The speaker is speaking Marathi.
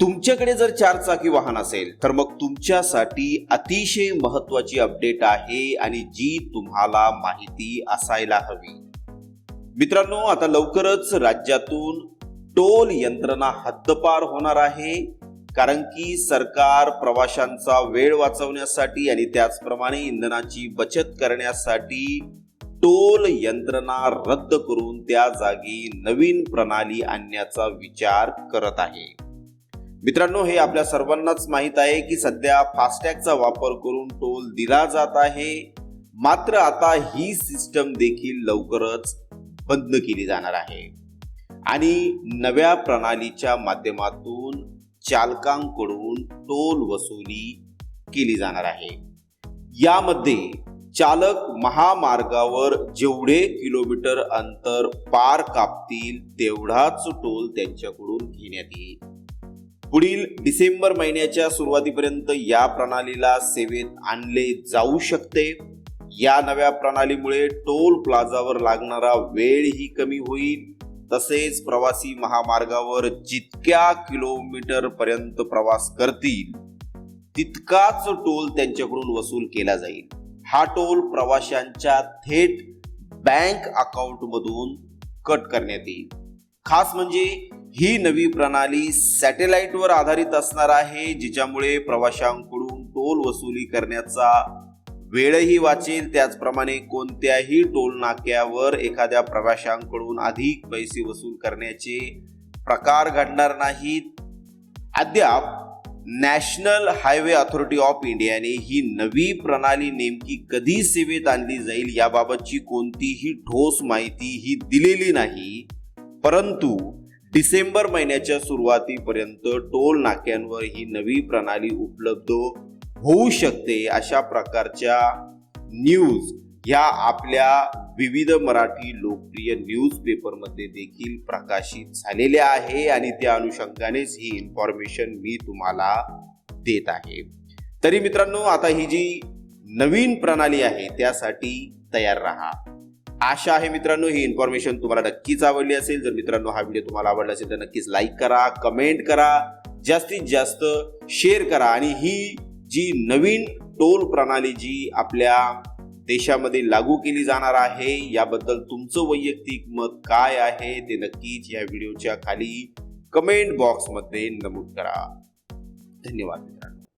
तुमच्याकडे जर चार चाकी वाहन असेल तर मग तुमच्यासाठी अतिशय महत्वाची अपडेट आहे आणि जी तुम्हाला माहिती असायला हवी. मित्रांनो आता लवकरच राज्यातून टोल यंत्रणा हद्दपार होणार आहे कारण की सरकार प्रवाशांचा वेळ वाचवण्यासाठी आणि त्याचप्रमाणे इंधनाची बचत करण्यासाठी टोल यंत्रणा रद्द करून त्या जागी नवीन प्रणाली आणण्याचा विचार करत आहे. मित्रांनो हे आपल्या सर्वांनाच माहीत आहे की सध्या फास्टॅगचा वापर करून टोल दिला जात आहे. मात्र आता ही सिस्टम देखील लवकरच बंद केली जाणार आहे. आणि नव्या प्रणालीच्या माध्यमातून चालकांकडून टोल वसुली केली जाणार आहे. यामध्ये चालक महामार्गावर जेवढे किलोमीटर अंतर पार कापतील तेवढाच टोल त्यांच्याकडून घेण्यात येईल. पुढील डिसेंबर महिन्याच्या सुरुवातीपर्यंत या प्रणालीला सेवेत आणले जाऊ शकते. या नव्या प्रणालीमुळे टोल प्लाझावर लागणारा वेळही कमी होईल. तसेच प्रवासी महामार्गावर जितक्या किलोमीटर पर्यंत प्रवास करतील तितकाच टोल त्यांच्याकडून वसूल केला जाईल. हा टोल प्रवाशांच्या थेट बँक अकाउंट मधून कट करण्यात येईल. खास म्हणजे ही नवी प्रणाली सॅटेलाइटवर आधारित असणार आहे जिच्यामुळे प्रवाशांकडून टोल वसुली करण्याचा वेळही वाचेल. त्याचप्रमाणे कोणत्याही टोल नाक्यावर एखाद्या प्रवाशांकडून अधिक पैसे वसूल करण्याचे प्रकार घडणार नाहीत. अद्याप नॅशनल हायवे अथॉरिटी ऑफ इंडियाने ही नवी प्रणाली नेमकी कधी सेवेत आणली जाईल याबाबतची कोणतीही ठोस माहिती ही दिलेली नाही. परंतु डिसेंबर महिन्याच्या सुरुवातीपर्यंत टोल नाक्यांवर ही नवी प्रणाली उपलब्ध होऊ शकते अशा प्रकारच्या न्यूज ह्या आपल्या विविध मराठी लोकप्रिय न्यूजपेपरमध्ये देखील प्रकाशित झालेल्या आहे आणि त्या अनुषंगानेच ही इन्फॉर्मेशन मी तुम्हाला देत आहे. तरी मित्रांनो आता ही जी नवीन प्रणाली आहे त्यासाठी तयार राहा. आशा आहे मित्रांनो ही इन्फॉर्मेशन तुम्हाला नक्कीच आवडली असेल. जर मित्रांनो हा व्हिडिओ तुम्हाला आवडला असेल तर नक्कीच लाईक करा कमेंट करा जास्तीत जास्त शेअर करा. आणि ही जी नवीन टोल प्रणाली जी आपल्या देशामध्ये लागू केली जाणार आहे याबद्दल तुमचं वैयक्तिक मत काय आहे ते नक्कीच या व्हिडिओच्या खाली कमेंट बॉक्समध्ये नमूद करा. धन्यवाद मित्रांनो.